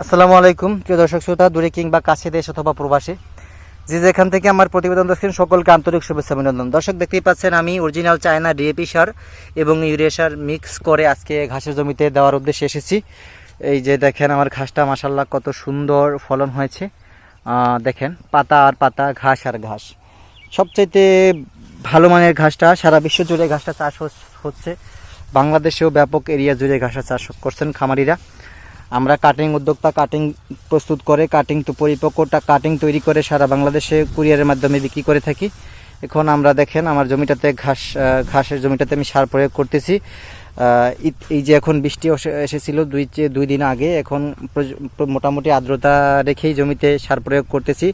আসসালামু আলাইকুম, প্রিয় দর্শক শ্রোতা, দূরে কিংবা কাছে দেশ অথবা প্রবাসী। যে যেখান থেকে আমার প্রতিবেদন দেখছেন, সকলকে আন্তরিক শুভেচ্ছা অভিনন্দন। দর্শক দেখতেই পাচ্ছেন, আমি অরিজিনাল চায়না ডিএপি সার এবং ইউরিয়া সার মিক্স করে আজকে ঘাসের জমিতে দেওয়ার উদ্দেশ্যে এসেছি। এই যে দেখেন, আমার ঘাসটা মাসাল্লাহ কত সুন্দর ফলন হয়েছে। দেখেন, পাতা আর পাতা, ঘাস আর ঘাস। সবচাইতে ভালো মানের ঘাসটা, সারা বিশ্ব জুড়ে ঘাসটা চাষ হচ্ছে। বাংলাদেশেও ব্যাপক এরিয়া জুড়ে ঘাসটা চাষ করছেন খামারিরা। আমরা কাটিং উদ্যোক্তা কাটিং প্রস্তুত করে কাটিং তো পরিপক্কটা কাটিং তৈরি করে সারা বাংলাদেশে কুরিয়ারের মাধ্যমে বিক্রি করে থাকি। এখন আমরা দেখেন, আমার জমিটাতে ঘাস ঘাসের জমিটাতে আমি সার প্রয়োগ করতেছি। এই যে এখন বৃষ্টি এসে- এসেছিল দুই দুই দিন আগে, এখন মোটামুটি আর্দ্রতা রেখেই জমিতে সার প্রয়োগ করতেছি।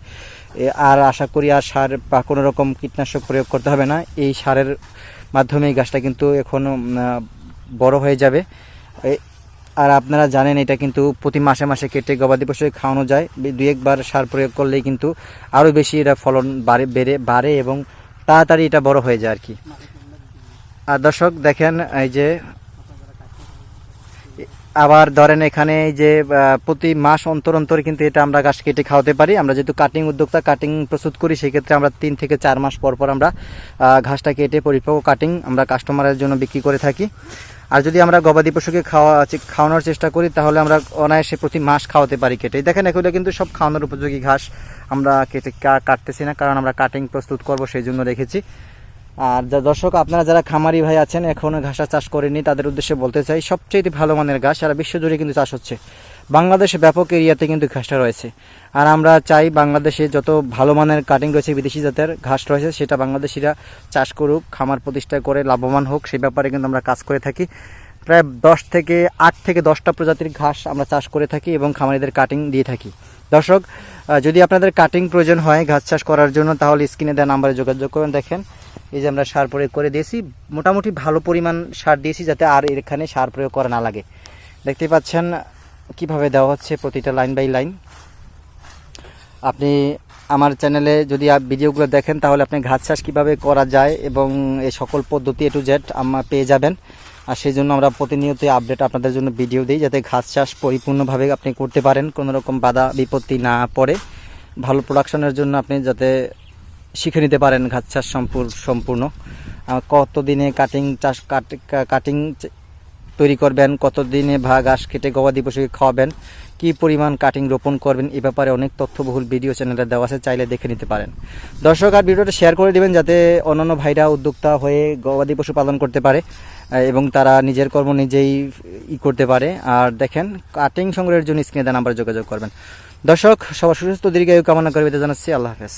আর আশা করি আর সার বা কোনো রকম কীটনাশক প্রয়োগ করতে হবে না। এই সারের মাধ্যমে গাছটা কিন্তু এখন বড় হয়ে যাবে। আর আপনারা জানেন এটা কিন্তু প্রতি মাসে মাসে কেটে গবাদি পশু খাওয়ানো যায়। দুই একবার সার প্রয়োগ করলেই কিন্তু আরও বেশি এটা ফলন বাড়ে, বেড়ে, বাড়ে এবং তাড়াতাড়ি এটা বড় হয়ে যায় আর কি আর দর্শক দেখেন, এই যে আবার ধরেন এখানে যে প্রতি মাস অন্তর অন্তর কিন্তু এটা আমরা গাছ কেটে খাওয়াতে পারি। আমরা যেহেতু কাটিং উদ্যোক্তা কাটিং প্রস্তুত করি, সেক্ষেত্রে আমরা তিন থেকে চার মাস পর পর আমরা ঘাসটা কেটে পরিপক্ক কাটিং আমরা কাস্টমারের জন্য বিক্রি করে থাকি। আর যদি আমরা গবাদি পশুকে খাওয়া খাওয়ানোর চেষ্টা করি, তাহলে আমরা অনায়াসে প্রতি মাস খাওয়াতে পারি কেটে। দেখেন, এগুলো কিন্তু সব খাওয়ানোর উপযোগী ঘাস। আমরা কেটে কাটতেছি না, কারণ আমরা কাটিং প্রস্তুত করব, সেই জন্য রেখেছি আর যা দর্শক, আপনারা যারা খামারি ভাই আছেন এখনও ঘাসা চাষ করেনি তাদের উদ্দেশ্যে বলতে চাই, সবচেয়ে ভালো মানের ঘাস সারা বিশ্বজুড়ে কিন্তু চাষ হচ্ছে। বাংলাদেশে ব্যাপক এরিয়াতে কিন্তু ঘাসটা রয়েছে। আর আমরা চাই বাংলাদেশে যত ভালো মানের কাটিং রয়েছে বিদেশি জাতের ঘাস রয়েছে, সেটা বাংলাদেশিরা চাষ করুক, খামার প্রতিষ্ঠা করে লাভবান হোক সেই ব্যাপারে কিন্তু আমরা কাজ করে থাকি। প্রায় দশ থেকে আট থেকে দশটা প্রজাতির ঘাস আমরা চাষ করে থাকি এবং খামারিদের কাটিং দিয়ে থাকি। দর্শক যদি আপনাদের কাটিং প্রয়োজন হয় ঘাস চাষ করার জন্য, তাহলে স্ক্রিনে দেওয়া নাম্বারে যোগাযোগ করুন। দেখেন, এই যে আমরা সার প্রয়োগ করে দিয়েছি, মোটামুটি ভালো পরিমাণ সার দিয়েছি যাতে আর এখানে সার প্রয়োগ করা না লাগে। দেখতেই পাচ্ছেন কীভাবে দেওয়া হচ্ছে প্রতিটা লাইন বাই লাইন? আপনি আমার চ্যানেলে যদি ভিডিওগুলো দেখেন, তাহলে আপনি ঘাস চাষ কীভাবে করা যায় এবং এই সকল পদ্ধতি এ টু জেড আমরা পেয়ে যাবেন। আর সেই জন্য আমরা প্রতিনিয়ত আপডেট আপনাদের জন্য ভিডিও দিই, যাতে ঘাস চাষ পরিপূর্ণভাবে আপনি করতে পারেন, কোনো রকম বাধা বিপত্তি না পড়ে। ভালো প্রোডাকশনের জন্য আপনি যাতে শিখে নিতে পারেন ঘাস চাষ সম্পূর্ণ। কতদিনে কাটিং চাষ কাটিং তৈরি করবেন, কতদিনে ভা ঘাস কেটে গবাদি পশুকে খাওয়াবেন, কি পরিমাণ কাটিং রোপণ করবেন, এ ব্যাপারে অনেক তথ্যবহুল ভিডিও চ্যানেলে দেওয়া আছে, চাইলে দেখে নিতে পারেন। দর্শক, আর ভিডিওটা শেয়ার করে দিবেন যাতে অন্যান্য ভাইরা উদ্যোক্তা হয়ে গবাদি পশু পালন করতে পারে এবং তারা নিজের কর্ম নিজেই ই করতে পারে। আর দেখেন কাটিং সংগ্রহের জন্য স্ক্রিনে নাম্বার যোগাযোগ করবেন। দর্শক, সবার সুস্থ দীর্ঘায়ু কামনা করবে জানাচ্ছি। আল্লাহ হাফেজ।